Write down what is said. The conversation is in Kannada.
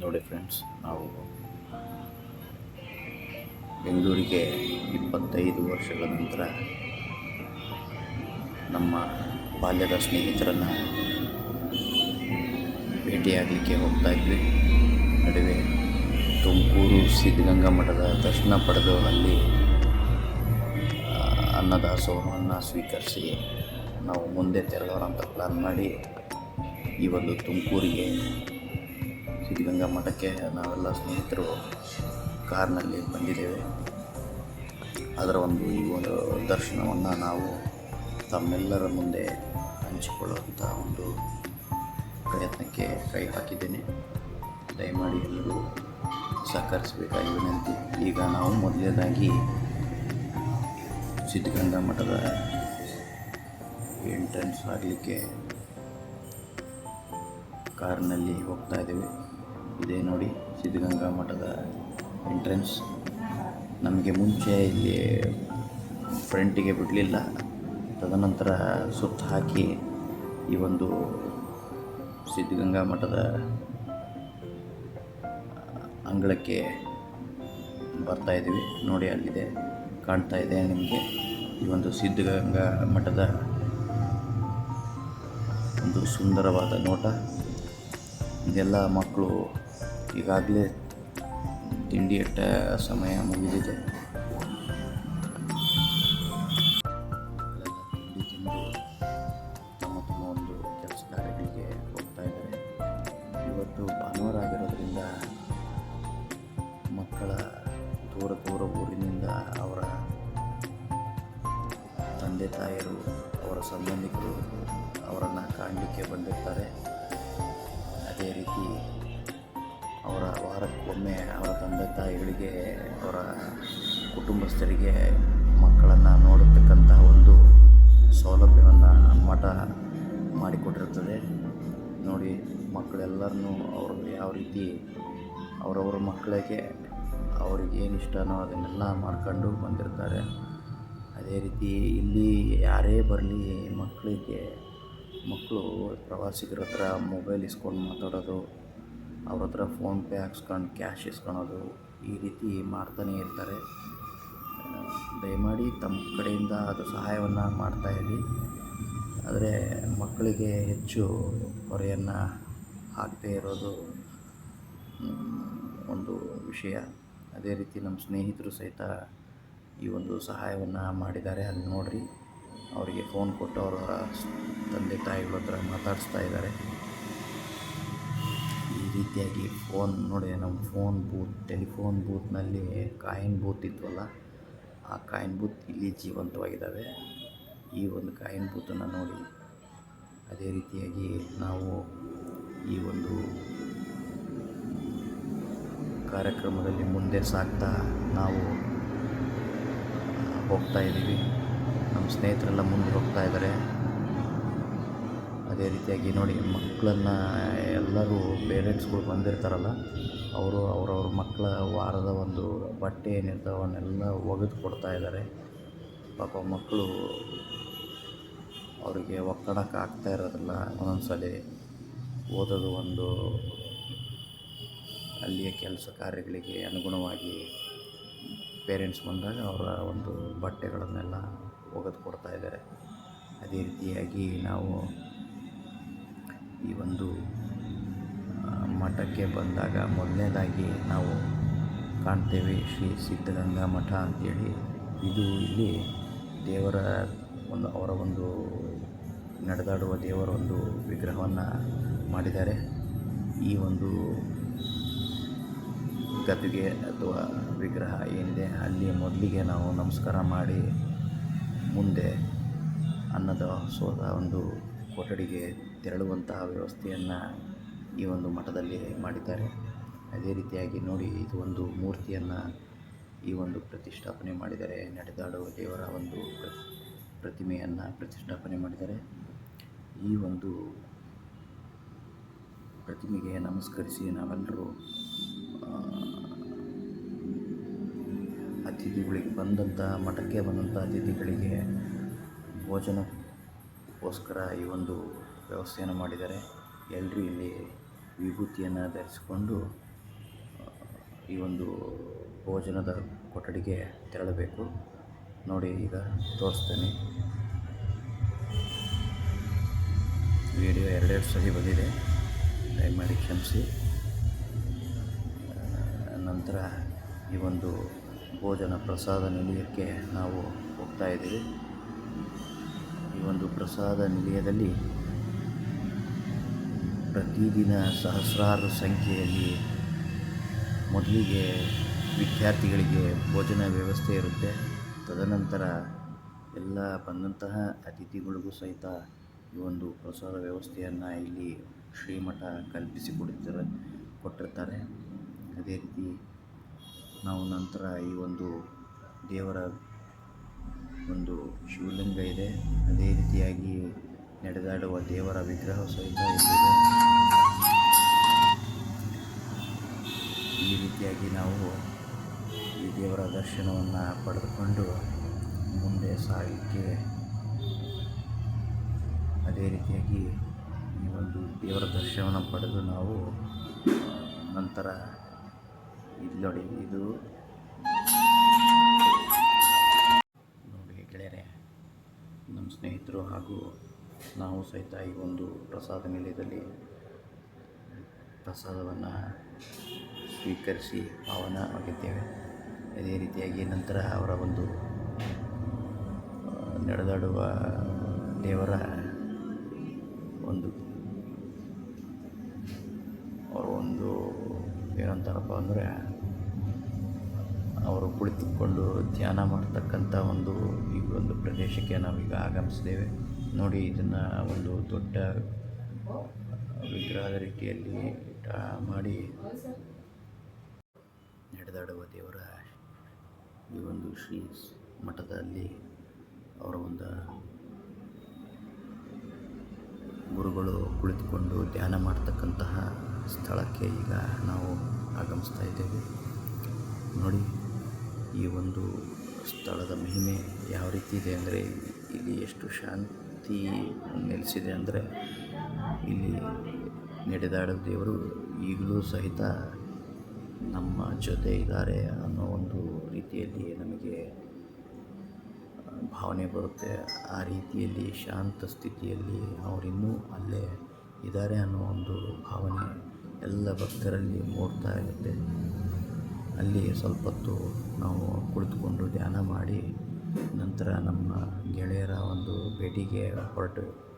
ನೋಡಿ ಫ್ರೆಂಡ್ಸ್, ನಾವು ಬೆಂಗಳೂರಿಗೆ ಇಪ್ಪತ್ತೈದು ವರ್ಷಗಳ ನಂತರ ನಮ್ಮ ಬಾಲ್ಯದ ಸ್ನೇಹಿತರನ್ನು ಭೇಟಿಯಾಗಲಿಕ್ಕೆ ಹೋಗ್ತಾ ಇದ್ವಿ. ನಡುವೆ ತುಮಕೂರು ಸಿದ್ಧಗಂಗಾ ಮಠದ ದರ್ಶನ ಪಡೆದು ಅಲ್ಲಿ ಅನ್ನದಾಸೋಹವನ್ನು ಸ್ವೀಕರಿಸಿ ನಾವು ಮುಂದೆ ತೆರಳೋಣ ಅಂತ ಪ್ಲ್ಯಾನ್ ಮಾಡಿ ಈ ಒಂದು ತುಮಕೂರಿಗೆ ಸಿದ್ಧಗಂಗಾ ಮಠಕ್ಕೆ ನಾವೆಲ್ಲ ಸ್ನೇಹಿತರು ಕಾರ್ನಲ್ಲಿ ಬಂದಿದ್ದೇವೆ. ಅದರ ಒಂದು ಈ ಒಂದು ದರ್ಶನವನ್ನು ನಾವು ತಮ್ಮೆಲ್ಲರ ಮುಂದೆ ಹಂಚಿಕೊಳ್ಳುವಂಥ ಒಂದು ಪ್ರಯತ್ನಕ್ಕೆ ಕೈ ಹಾಕಿದ್ದೇನೆ. ದಯಮಾಡಿ ಎಲ್ಲರೂ ಸಹಕರಿಸಬೇಕಾಗಿ ವಿನಂತಿ. ಈಗ ನಾವು ಮೊದಲನೇದಾಗಿ ಸಿದ್ಧಗಂಗಾ ಮಠದ ಎಂಟ್ರೆನ್ಸ್ ಆಗಲಿಕ್ಕೆ ಕಾರ್ನಲ್ಲಿ ಹೋಗ್ತಾ ಇದ್ದೀವಿ. ಇದೇ ನೋಡಿ, ಸಿದ್ಧಗಂಗಾ ಮಠದ ಎಂಟ್ರೆನ್ಸ್ ನಮಗೆ ಮುಂಚೆ ಇಲ್ಲಿ ಫ್ರಂಟಿಗೆ ಬಿಡಲಿಲ್ಲ. ತದನಂತರ ಸುತ್ತ ಹಾಕಿ ಈ ಒಂದು ಸಿದ್ಧಗಂಗಾ ಮಠದ ಅಂಗಳಕ್ಕೆ ಬರ್ತಾ ಇದ್ದೀವಿ. ನೋಡಿ, ಅಲ್ಲಿದೆ ಕಾಣ್ತಾ ಇದೆ ನಿಮಗೆ ಈ ಒಂದು ಸಿದ್ಧಗಂಗಾ ಮಠದ ಒಂದು ಸುಂದರವಾದ ನೋಟ. ಇದೆಲ್ಲ ಮಕ್ಕಳು ಈಗಾಗಲೇ ತಿಂಡಿ ಇಟ್ಟ ಸಮಯ ಮುಗಿದಿದೆ. ತಿಂಡಿ ತಿಂದು ತಮ್ಮ ತಮ್ಮ ಒಂದು ಕೆಲಸ ಕಾರ್ಯಗಳಿಗೆ ಹೋಗ್ತಾ ಇದ್ದಾರೆ. ಇವತ್ತು ಭಾನುವಾರ ಆಗಿರೋದ್ರಿಂದ ಮಕ್ಕಳ ದೂರ ದೂರ ಊರಿನಿಂದ ಅವರ ತಂದೆ ತಾಯಿಯರು, ಅವರ ಸಂಬಂಧಿಕರು ಅವರನ್ನು ಕಾಣಲಿಕ್ಕೆ ಬಂದಿರ್ತಾರೆ. ರೀತಿ ಅವರ ವಾರಕ್ಕೊಮ್ಮೆ ಅವರ ತಂದೆ ತಾಯಿಗಳಿಗೆ, ಅವರ ಕುಟುಂಬಸ್ಥರಿಗೆ ಮಕ್ಕಳನ್ನು ನೋಡತಕ್ಕಂತಹ ಒಂದು ಸೌಲಭ್ಯವನ್ನು ಮಠ ಮಾಡಿಕೊಟ್ಟಿರ್ತದೆ ನೋಡಿ, ಮಕ್ಕಳೆಲ್ಲರನ್ನೂ ಅವರು ಯಾವ ರೀತಿ ಅವರವರ ಮಕ್ಕಳಿಗೆ ಅವ್ರಿಗೆ ಏನು ಇಷ್ಟನೋ ಅದನ್ನೆಲ್ಲ ಮಾಡ್ಕೊಂಡು ಬಂದಿರ್ತಾರೆ. ಅದೇ ರೀತಿ ಇಲ್ಲಿ ಯಾರೇ ಬರಲಿ ಮಕ್ಕಳಿಗೆ ಮಕ್ಕಳು ಪ್ರವಾಸಿಗರ ಹತ್ರ ಮೊಬೈಲ್ ಇಸ್ಕೊಂಡು ಮಾತಾಡೋದು, ಅವ್ರ ಹತ್ರ ಫೋನ್ಪೇ ಹಾಕ್ಸ್ಕೊಂಡು ಕ್ಯಾಶ್ ಇಸ್ಕೊಳೋದು, ಈ ರೀತಿ ಮಾಡ್ತಾನೇ ಇರ್ತಾರೆ. ದಯಮಾಡಿ ತಮ್ಮ ಕಡೆಯಿಂದ ಅದು ಸಹಾಯವನ್ನು ಮಾಡ್ತಾಯಿರಿ ಆದರೆ ಮಕ್ಕಳಿಗೆ ಹೆಚ್ಚು ಹೊರೆಯನ್ನು ಹಾಕದೇ ಇರೋದು ಒಂದು ವಿಷಯ. ಅದೇ ರೀತಿ ನಮ್ಮ ಸ್ನೇಹಿತರು ಸಹಿತ ಈ ಒಂದು ಸಹಾಯವನ್ನು ಮಾಡಿದ್ದಾರೆ. ಅಲ್ಲಿ ನೋಡಿರಿ. ಅವರಿಗೆ ಫೋನ್ ಕೊಟ್ಟು ಅವರ ತಂದೆ ತಾಯಿಗಳ ಹತ್ರ ಮಾತಾಡಿಸ್ತಾ ಇದ್ದಾರೆ. ಈ ರೀತಿಯಾಗಿ ಫೋನ್ ನೋಡಿ, ನಮ್ಮ ಫೋನ್ ಬೂತ್ ಟೆಲಿಫೋನ್ ಬೂತ್ನಲ್ಲಿ ಕಾಯಿನ್ ಬೂತ್ ಇದ್ವಲ್ಲ, ಆ ಕಾಯಿನ್ ಬೂತ್ ಇಲ್ಲಿ ಜೀವಂತವಾಗಿದ್ದಾವೆ. ಈ ಒಂದು ಕಾಯಿನ್ ಬೂತನ್ನು ನೋಡಿ, ಅದೇ ರೀತಿಯಾಗಿ ನಾವು ಈ ಒಂದು ಕಾರ್ಯಕ್ರಮದಲ್ಲಿ ಮುಂದೆ ಸಾಗ್ತಾ ನಾವು ಹೋಗ್ತಾ ಇದ್ದೀವಿ. ನಮ್ಮ ಸ್ನೇಹಿತರೆಲ್ಲ ಮುಂದೆ ಹೋಗ್ತಾ ಇದ್ದಾರೆ. ಅದೇ ರೀತಿಯಾಗಿ ನೋಡಿ, ಮಕ್ಕಳನ್ನು ಎಲ್ಲರೂ ಪೇರೆಂಟ್ಸ್ಗಳು ಬಂದಿರ್ತಾರಲ್ಲ, ಅವರು ಅವರವ್ರ ಮಕ್ಕಳ ವಾರದ ಒಂದು ಬಟ್ಟೆ ಏನಿರ್ತಾವೆ ಅವನ್ನೆಲ್ಲ ಒಗೆದು ಕೊಡ್ತಾ ಇದ್ದಾರೆ. ಪಾಪ ಮಕ್ಕಳು ಅವರಿಗೆ ಒತ್ತಡಕ್ಕೆ ಆಗ್ತಾ ಇರೋದಿಲ್ಲ. ಒಂದೊಂದು ಸಲ ಓದೋದು ಒಂದು ಅಲ್ಲಿಯ ಕೆಲಸ ಕಾರ್ಯಗಳಿಗೆ ಅನುಗುಣವಾಗಿ ಪೇರೆಂಟ್ಸ್ ಬಂದಾಗ ಅವರ ಒಂದು ಬಟ್ಟೆಗಳನ್ನೆಲ್ಲ ಒಗೆದು ಕೊಡ್ತಾ ಇದ್ದಾರೆ. ಅದೇ ರೀತಿಯಾಗಿ ನಾವು ಈ ಒಂದು ಮಠಕ್ಕೆ ಬಂದಾಗ ಮೊದಲನೇದಾಗಿ ನಾವು ಕಾಣ್ತೇವೆ ಶ್ರೀ ಸಿದ್ಧಗಂಗಾ ಮಠ ಅಂತೇಳಿ. ಇದು ಇಲ್ಲಿ ದೇವರ ಒಂದು, ಅವರ ಒಂದು ನಡೆದಾಡುವ ದೇವರ ಒಂದು ವಿಗ್ರಹವನ್ನು ಮಾಡಿದ್ದಾರೆ. ಈ ಒಂದು ಗದ್ದುಗೆ ಅಥವಾ ವಿಗ್ರಹ ಏನಿದೆ, ಅಲ್ಲಿ ಮೊದಲಿಗೆ ನಾವು ನಮಸ್ಕಾರ ಮಾಡಿ ಮುಂದೆ ಅನ್ನದ ಸೋದ ಒಂದು ಕೊಠಡಿಗೆ ತೆರಳುವಂತಹ ವ್ಯವಸ್ಥೆಯನ್ನು ಈ ಒಂದು ಮಠದಲ್ಲಿ ಮಾಡಿದ್ದಾರೆ. ಅದೇ ರೀತಿಯಾಗಿ ನೋಡಿ, ಇದು ಒಂದು ಮೂರ್ತಿಯನ್ನು ಈ ಒಂದು ಪ್ರತಿಷ್ಠಾಪನೆ ಮಾಡಿದ್ದಾರೆ ನಡೆದಾಡುವ ದೇವರ ಒಂದು ಪ್ರತಿಮೆಯನ್ನು ಪ್ರತಿಷ್ಠಾಪನೆ ಮಾಡಿದ್ದಾರೆ ಈ ಒಂದು ಪ್ರತಿಮೆಗೆ ನಮಸ್ಕರಿಸಿ ನಾವೆಲ್ಲರೂ ಆ, ಅತಿಥಿಗಳಿಗೆ ಬಂದಂಥ ಮಠಕ್ಕೆ ಬಂದಂಥ ಅತಿಥಿಗಳಿಗೆ ಭೋಜನಕ್ಕೋಸ್ಕರ ಈ ಒಂದು ವ್ಯವಸ್ಥೆಯನ್ನು ಮಾಡಿದ್ದಾರೆ. ಎಲ್ಲರೂ ಇಲ್ಲಿ ವಿಭೂತಿಯನ್ನು ಧರಿಸಿಕೊಂಡು, ಈ ಒಂದು ಭೋಜನದ ಕೊಠಡಿಗೆ ತೆರಳಬೇಕು. ನೋಡಿ, ಈಗ ತೋರಿಸ್ತೇನೆ. ವಿಡಿಯೋ ಎರಡೆರಡು ಸರಿ ಬಂದಿದೆ. ದಯಮಾಡಿ ಕ್ಷಮಿಸಿ. ನಂತರ ಈ ಒಂದು ಭೋಜನ ಪ್ರಸಾದ ನಿಲಯಕ್ಕೆ ನಾವು ಹೋಗ್ತಾ ಇದ್ದೀವಿ. ಈ ಒಂದು ಪ್ರಸಾದ ನಿಲಯದಲ್ಲಿ ಪ್ರತಿದಿನ ಸಹಸ್ರಾರು ಸಂಖ್ಯೆಯಲ್ಲಿ ಮೊದಲಿಗೆ ವಿದ್ಯಾರ್ಥಿಗಳಿಗೆ ಭೋಜನ ವ್ಯವಸ್ಥೆ ಇರುತ್ತೆ. ತದನಂತರ ಎಲ್ಲ ಬಂದಂತಹ ಅತಿಥಿಗಳಿಗೂ ಸಹಿತ ಈ ಒಂದು ಪ್ರಸಾದ ವ್ಯವಸ್ಥೆಯನ್ನು ಇಲ್ಲಿ ಶ್ರೀಮಠ ಕಲ್ಪಿಸಿಕೊಡುತ್ತಾರೆ ಕೊಟ್ಟಿರ್ತಾರೆ. ಅದೇ ರೀತಿ ನಾವು ನಂತರ ಈ ಒಂದು ದೇವರ ಒಂದು ಶಿವಲಿಂಗ ಇದೆ. ಅದೇ ರೀತಿಯಾಗಿ ನಡೆದಾಡುವ ದೇವರ ವಿಗ್ರಹ ಸಹಿತ ಇಲ್ಲಿದೆ ಈ ರೀತಿಯಾಗಿ ನಾವು ಈ ದೇವರ ದರ್ಶನವನ್ನು ಪಡೆದುಕೊಂಡು ಮುಂದೆ ಸಾಗಲಿಕ್ಕೆ ಅದೇ ರೀತಿಯಾಗಿ ಈ ಒಂದು ದೇವರ ದರ್ಶನವನ್ನು ಪಡೆದು ನಾವು ನಂತರ ಇಲ್ಲಿ ನೋಡಿ, ಇದು ನೋಡಿ ಗೆಳೆಯರೆ, ನಮ್ಮ ಸ್ನೇಹಿತರು ಹಾಗೂ ನಾವು ಸಹಿತ ಈ ಒಂದು ಪ್ರಸಾದ ನಿಲಯದಲ್ಲಿ ಪ್ರಸಾದವನ್ನು ಸ್ವೀಕರಿಸಿ ಪಾವನವಾಗಿದ್ದೇವೆ ಅದೇ ರೀತಿಯಾಗಿ ನಂತರ ಅವರ ಒಂದು ನಡೆದಾಡುವ ದೇವರ ಒಂದು, ಅವರ ಒಂದು ಏನಂತಾರಪ್ಪ ಅಂದರೆ ಅವರು ಕುಳಿತುಕೊಂಡು ಧ್ಯಾನ ಮಾಡ್ತಕ್ಕಂಥ ಒಂದು ಈ ಒಂದು ಪ್ರದೇಶಕ್ಕೆ ನಾವೀಗ ಆಗಮಿಸಿದ್ದೇವೆ. ನೋಡಿ, ಇದನ್ನು ಒಂದು ದೊಡ್ಡ ವಿಗ್ರಹದ ರೀತಿಯಲ್ಲಿ ಮಾಡಿ ನಡೆದಾಡುವ ದೇವರ ಈ ಒಂದು ಶ್ರೀ ಮಠದಲ್ಲಿ ಅವರ ಒಂದು ಗುರುಗಳು ಕುಳಿತುಕೊಂಡು ಧ್ಯಾನ ಮಾಡ್ತಕ್ಕಂತಹ ಸ್ಥಳಕ್ಕೆ ಈಗ ನಾವು ಆಗಮಿಸ್ತಾ ಇದ್ದೇವೆ. ನೋಡಿ ಈ ಒಂದು ಸ್ಥಳದ ಮಹಿಮೆ ಯಾವ ರೀತಿ ಇದೆ ಅಂದರೆ ಇಲ್ಲಿ ಎಷ್ಟು ಶಾಂತಿ ನೆಲೆಸಿದೆ ಅಂದರೆ ಇಲ್ಲಿ ನಡೆದಾಡೋ ದೇವರು ಈಗಲೂ ಸಹಿತ ನಮ್ಮ ಜೊತೆ ಇದ್ದಾರೆ ಅನ್ನೋ ಒಂದು ರೀತಿಯಲ್ಲಿ ನಮಗೆ ಭಾವನೆ ಬರುತ್ತೆ. ಆ ರೀತಿಯಲ್ಲಿ ಶಾಂತ ಸ್ಥಿತಿಯಲ್ಲಿ ಅವರಿನ್ನೂ ಅಲ್ಲೇ ಇದ್ದಾರೆ ಅನ್ನೋ ಒಂದು ಭಾವನೆ ಎಲ್ಲ ಭಕ್ತರಲ್ಲಿ ಮೂಡ್ತಾ ಇರುತ್ತೆ. ಅಲ್ಲಿ ಸ್ವಲ್ಪ ಹೊತ್ತು ನಾವು ಕುಳಿತುಕೊಂಡು ಧ್ಯಾನ ಮಾಡಿ ನಂತರ ನಮ್ಮ ಗೆಳೆಯರ ಒಂದು ಭೇಟಿಗೆ ಹೊರಟು